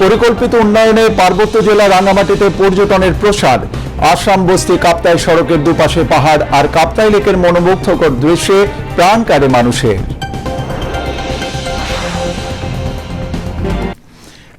পরিকল্পিত উন্নয়নে পার্বত্য জেলা রাঙামাটিতে পর্যটনের প্রসার। আসাম বস্তি কাপ্তাই সড়কের দুপাশে পাহাড় আর কাপ্তাই লেকের মনোমুগ্ধকর দৃশ্যে প্রাণ কাড়ে মানুষের।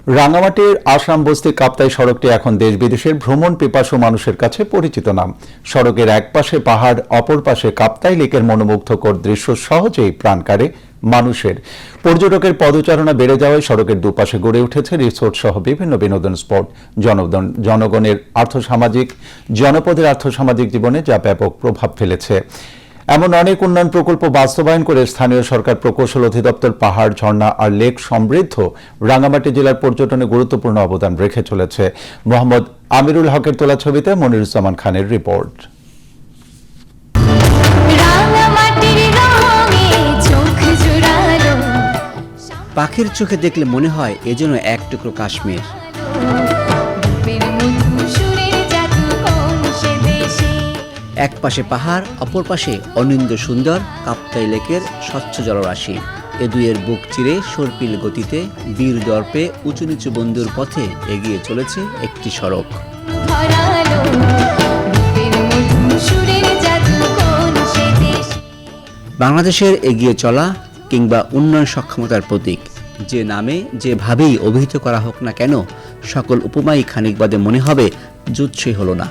রাঙামাটির আসাম বস্তি কাপ্তাই সড়কটি এখন দেশ বিদেশের ভ্রমণ পিপাসু মানুষের কাছে পরিচিত নাম। সড়কের এক পাশে পাহাড়, অপর পাশে কাপ্তাই লেকের মনোমুগ্ধকর দৃশ্য সহজেই প্রাণ কাড়ে মানুষের। পর্যটকের পদচারণা বেড়ে যাওয়ায় সড়কের দুপাশে গড়ে উঠেছে রিসোর্ট সহ বিভিন্ন বিনোদন স্পট। জনগণ, জনগণের আর্থসামাজিক, জনপদের আর্থসামাজিক জীবনে যা ব্যাপক প্রভাব ফেলেছে। এমন অনেক উন্নয়ন প্রকল্প বাস্তবায়ন করে স্থানীয় সরকার প্রকৌশল অধিদপ্তর পাহাড় ঝর্ণা আর লেক সমৃদ্ধ রাঙামাটি জেলার পর্যটনে গুরুত্বপূর্ণ অবদান রেখে চলেছে। মোহাম্মদ আমিরুল হকের তোলা ছবিতে মনিরুজ্জামান খানের রিপোর্ট। পাখির চোখে দেখলে মনে হয় এজন্য এক টুকরো কাশ্মীর। এক পাশে পাহাড় অপর পাশে অনিন্দ সুন্দর কাপ্তাই লেকের স্বচ্ছ জলরাশি। এ দুয়ের বুক চিরে সর্পিল গতিতে বীর দর্পে উঁচু নিচু বন্ধুর পথে এগিয়ে চলেছে একটি সড়ক। বাংলাদেশের এগিয়ে চলা কিংবা উন্নয়ন সক্ষমতার প্রতীক যে নামে যেভাবেই অভিহিত করা হোক না কেন সকল উপমাই খানিক বাদে মনে হবে জুৎসই হলো না।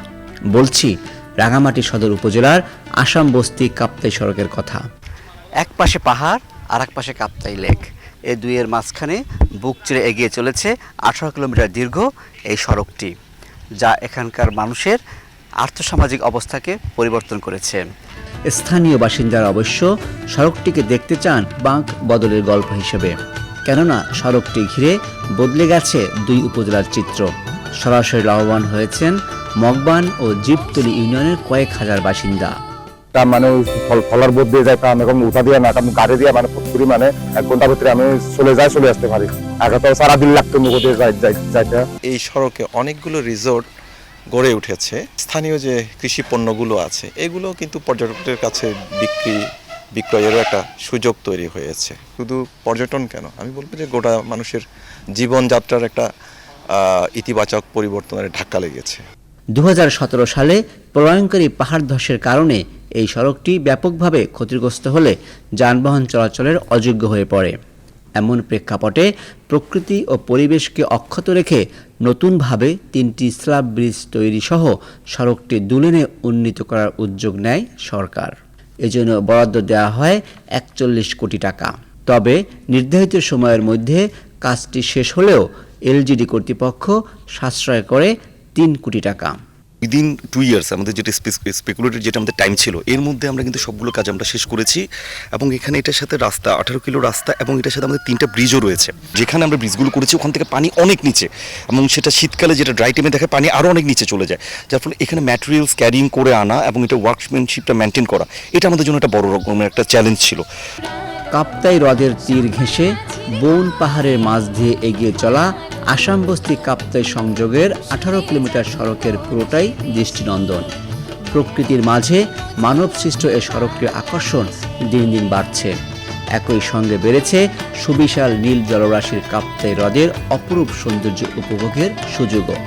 বলছি রাঙামাটি সদর উপজেলার আসাম বস্তি কাপ্তাই সড়কের কথা। এক পাশে পাহাড় আর এক পাশে কাপ্তাই লেক। এ দুইয়ের মাঝখানে বুক চিরে এগিয়ে চলেছে আঠারো কিলোমিটার দীর্ঘ এই সড়কটি যা এখানকার মানুষের আর্থসামাজিক অবস্থাকে পরিবর্তন করেছে। স্থানীয় বাসিন্দারা অবশ্য সড়কটিকে দেখতে চান বাঁক বদলের গল্প হিসেবে। কেননা সড়কটি ঘিরে বদলে গেছে দুই উপজেলার চিত্র। সরাসরি লাভবান হয়েছেন মগবান ও জিপতলি ইউনিয়নের কয়েক হাজার বাসিন্দা। তা মানে ফলার বোধ দিয়ে যায় আমি এখন উঠা দিয়ে না আমি গাড়ি দিয়ে মানে পুরি মানে এক ঘণ্টা ভিতরে আমি চলে যাই চলে আসতে পারি। আগে তো সারাদিন লাগতো মুখ দিয়ে যাই- যাই- যাইতে। এই সড়কে অনেকগুলো রিসোর্ট গড়ে উঠেছে। স্থানীয় যে কৃষি পণ্যগুলো আছে এগুলো কিন্তু পর্যটকদের কাছে বিক্রি বিক্রয়েরও একটা সুযোগ তৈরি হয়েছে। শুধু পর্যটন কেন? আমি বলব যে গোটা মানুষের জীবনযাত্রার একটা ইতিবাচক পরিবর্তনের ধাক্কা লেগেছে। দু হাজার সতেরো সালে প্রলয়ঙ্করী পাহাড় ধসের কারণে এই সড়কটি ব্যাপকভাবে ক্ষতিগ্রস্ত হলে যানবাহন চলাচলের অযোগ্য হয়ে পড়ে। এমন প্রেক্ষাপটে প্রকৃতি ও পরিবেশকে অক্ষত রেখে নতুনভাবে তিনটি স্ল্যাব ব্রিজ তৈরি সহ সড়কটি দুলেনে উন্নীত করার উদ্যোগ নেয় সরকার। এজন্য বরাদ্দ দেওয়া হয় একচল্লিশ কোটি টাকা। তবে নির্ধারিত সময়ের মধ্যে কাজটি শেষ হলেও এলজিডি কর্তৃপক্ষ সাশ্রয় করে তিন কোটি টাকা। উইদিন টু ইয়ার্স আমাদের যেটা স্পেকুলেটেড যেটা আমাদের টাইম ছিল এর মধ্যে আমরা কিন্তু সবগুলো কাজ আমরা শেষ করেছি এবং এখানে এটার সাথে রাস্তা আঠারো কিলো রাস্তা এবং এটার সাথে আমাদের তিনটা ব্রিজও রয়েছে। যেখানে আমরা ব্রিজগুলো করেছি ওখান থেকে পানি অনেক নিচে এবং সেটা শীতকালে যেটা ড্রাই টাইমে দেখে পানি আরও অনেক নিচে চলে যায়। যার ফলে এখানে ম্যাটেরিয়ালস ক্যারিং করে আনা এবং এটা ওয়ার্কম্যানশিপটা মেনটেন করা এটা আমাদের জন্য একটা বড় রকমের একটা চ্যালেঞ্জ ছিল। কাপ্তাই হ্রদের তীর ঘেঁষে বন পাহাড়ের মাঝ দিয়ে এগিয়ে চলা আসাম বস্তি কাপ্তাই সংযোগের আঠারো কিলোমিটার সড়কের পুরোটাই দৃষ্টিনন্দন। প্রকৃতির মাঝে মানব সৃষ্ট এ সড়কটির আকর্ষণ দিন দিন বাড়ছে। একই সঙ্গে বেড়েছে সুবিশাল নীল জলরাশির কাপ্তাই হ্রদের অপরূপ সৌন্দর্য উপভোগের সুযোগও।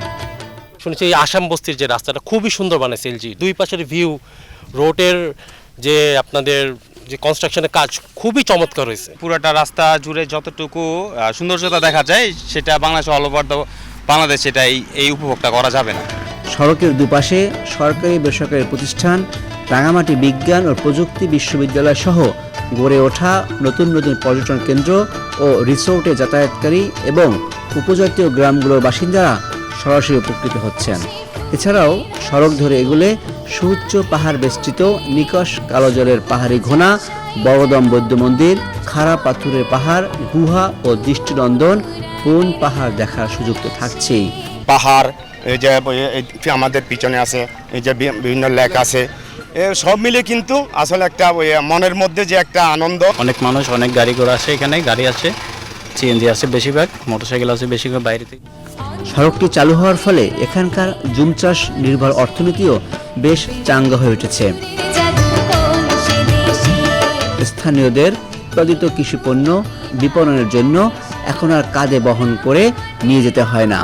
শুনেছি এই আসাম বস্তির যে রাস্তাটা খুবই সুন্দর বানাইছে এলজি। দুই পাশের ভিউ রোডের যে আপনাদের যে কনস্ট্রাকশনের কাজ খুবই চমৎকার হয়েছে। পুরোটা রাস্তা জুড়ে যতটুকু সৌন্দর্যতা দেখা যায় সেটা Bangladesh all over the Bangladesh সেটা এই এই উপভোগটা করা যাবে না। সড়কের দুপাশে সরকারি বেসরকারি প্রতিষ্ঠান রাঙামাটি বিজ্ঞান ও প্রযুক্তি বিশ্ববিদ্যালয় সহ গড়ে ওঠা নতুন নতুন পর্যটন কেন্দ্র ও রিসোর্টে যাতায়াতকারী এবং উপজাতীয় গ্রামগুলোর বাসিন্দারা সরাসরি উপকৃত হচ্ছেন। এছাড়াও সড়ক ধরে এগুলে সুউচ্চ পাহাড় বেষ্টিত নিকশ কালো জলের পাহাড়ি ঘোনা বড়দম বৌদ্ধ মন্দির খাড়া পাথুরের পাহাড় গুহা ও দৃষ্টিনন্দন কোন পাহাড় দেখার সুযোগ তো থাকছেই। পাহাড় এই যে আমাদের পিছনে আছে এই যে বিভিন্ন লেক আছে সব মিলে কিন্তু আসলে একটা ওই মনের মধ্যে যে একটা আনন্দ। অনেক মানুষ অনেক গাড়ি ঘোড়া আছে এখানে গাড়ি আছে সিএনজি আছে বেশিরভাগ মোটরসাইকেল আছে বেশিরভাগ বাইরে থেকে। সড়কটি চালু হওয়ার ফলে এখানকার জুম চাষ নির্ভর অর্থনীতিও বেশ চাঙ্গা হয়ে উঠেছে। স্থানীয়দের উৎপাদিত কৃষি পণ্য বিপণনের জন্য এখন আর কাঁধে বহন করে নিয়ে যেতে হয় না।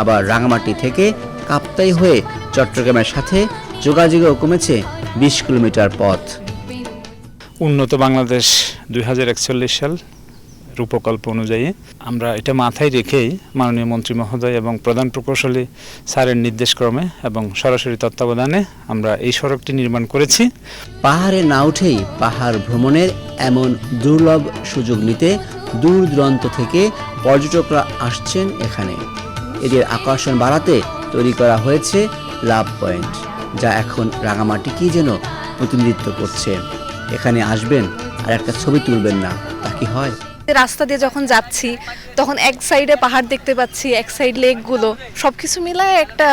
আবার রাঙামাটি থেকে কাপ্তাই হয়ে চট্টগ্রামের সাথে যোগাযোগও কমেছে বিশ কিলোমিটার পথ। উন্নত বাংলাদেশ দুই হাজার একচল্লিশ সাল রূপকল্প অনুযায়ী। আমরা এটা মাথায় রেখেই মাননীয় মন্ত্রী মহোদয় এবং প্রধান প্রকৌশলী স্যারের নির্দেশক্রমে এবং সরাসরি তত্ত্বাবধানে আমরা এই সড়কটি নির্মাণ করেছি। পাহাড়ে না উঠেই পাহাড় ভ্রমণের এমন দুর্লভ সুযোগ নিতে দূর দূরান্ত থেকে পর্যটকরা আসছেন এখানে। এদের আকর্ষণ বাড়াতে তৈরি করা হয়েছে লাভ পয়েন্ট, যা এখন রাঙামাটিকেই যেন প্রতিনিধিত্ব করছে। এখানে আসবেন আর একটা ছবি তুলবেন না, তা কি হয়? রাস্তা দিয়ে যখন যাচ্ছি তখন এক সাইডে পাহাড় দেখতে পাচ্ছি এক সাইড লেকগুলো সবকিছু মিলায় একটা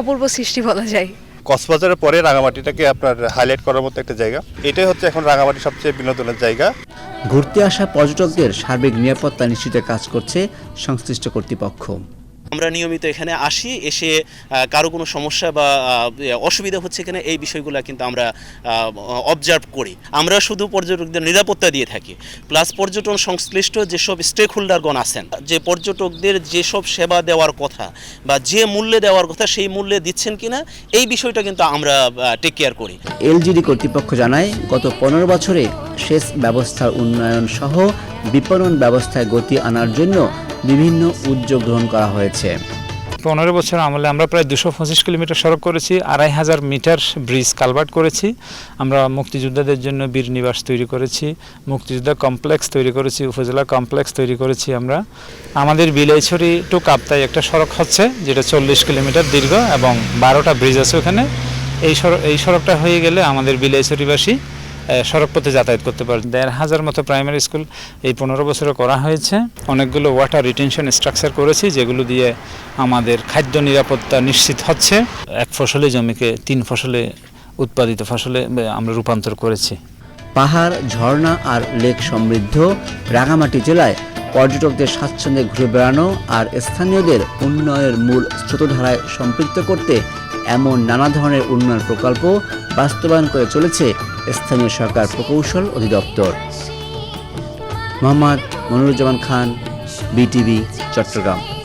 অপূর্ব সৃষ্টি বলা যায়। কক্সবাজারের পরে রাঙামাটিটাকে আপনার হাইলাইট করার মতো একটা জায়গা। এটাই হচ্ছে এখন রাঙামাটি সবচেয়ে বিনোদনের জায়গা। ঘুরতে আসা পর্যটকদের সার্বিক নিরাপত্তা নিশ্চিতে কাজ করছে সংশ্লিষ্ট কর্তৃপক্ষ। আমরা নিয়মিত এখানে আসি, এসে কারও কোনো সমস্যা বা অসুবিধা হচ্ছে কিনা এই বিষয়গুলো কিন্তু আমরা অবজার্ভ করি। আমরা শুধু পর্যটকদের নিরাপত্তা দিয়ে থাকি। প্লাস পর্যটন সংশ্লিষ্ট যেসব স্টেক হোল্ডারগণ আছেন, যে পর্যটকদের যেসব সেবা দেওয়ার কথা বা যে মূল্যে দেওয়ার কথা সেই মূল্যে দিচ্ছেন কিনা, এই বিষয়টা কিন্তু আমরা টেক কেয়ার করি। এলজিডি কর্তৃপক্ষ জানায়, গত পনেরো বছরে সেচ ব্যবস্থার উন্নয়ন সহ বিপণন ব্যবস্থায় গতি আনার জন্য বিভিন্ন উদ্যোগ গ্রহণ করা হয়েছে। পনেরো বছর আমলে আমরা প্রায় দুশো পঁচিশ কিলোমিটার সড়ক করেছি, আড়াই হাজার মিটার ব্রিজ কালভার্ট করেছি। আমরা মুক্তিযোদ্ধাদের জন্য বীর নিবাস তৈরি করেছি, মুক্তিযোদ্ধা কমপ্লেক্স তৈরি করেছি, উপজেলা কমপ্লেক্স তৈরি করেছি আমরা। আমাদের বিলাইছড়ি টু কাপ্তায় একটা সড়ক হচ্ছে, যেটা চল্লিশ কিলোমিটার দীর্ঘ এবং বারোটা ব্রিজ আছে ওখানে। এই সড়ক এই সড়কটা হয়ে গেলে আমাদের বিলাইছড়িবাসী আহ, সড়ক পথে যাতায়াত করতে পারে। দেড় হাজার মতো প্রাইমারি স্কুল এই পনেরো বছরে করা হয়েছে। অনেকগুলো ওয়াটার রিটেনশন স্ট্রাকচার করেছি যেগুলো দিয়ে আমাদের খাদ্য নিরাপত্তা নিশ্চিত হচ্ছে। এক ফসলে জমিকে তিন ফসলে উৎপাদিত ফসলে আমরা রূপান্তর করেছি। পাহাড় ঝর্ণা আর লেক সমৃদ্ধ। রাঙামাটি জেলায় পর্যটকদের স্বাচ্ছন্দ্যে ঘুরে বেড়ানো আর স্থানীয়দের উন্নয়নের মূল স্রোতধারায় সম্পৃক্ত করতে এমন নানা ধরনের উন্নয়ন প্রকল্প বাস্তবায়ন করে চলেছে স্থানীয় সরকার প্রকৌশল অধিদপ্তর। মোহাম্মদ মনিরুজ্জামান খান, বিটিভি, চট্টগ্রাম।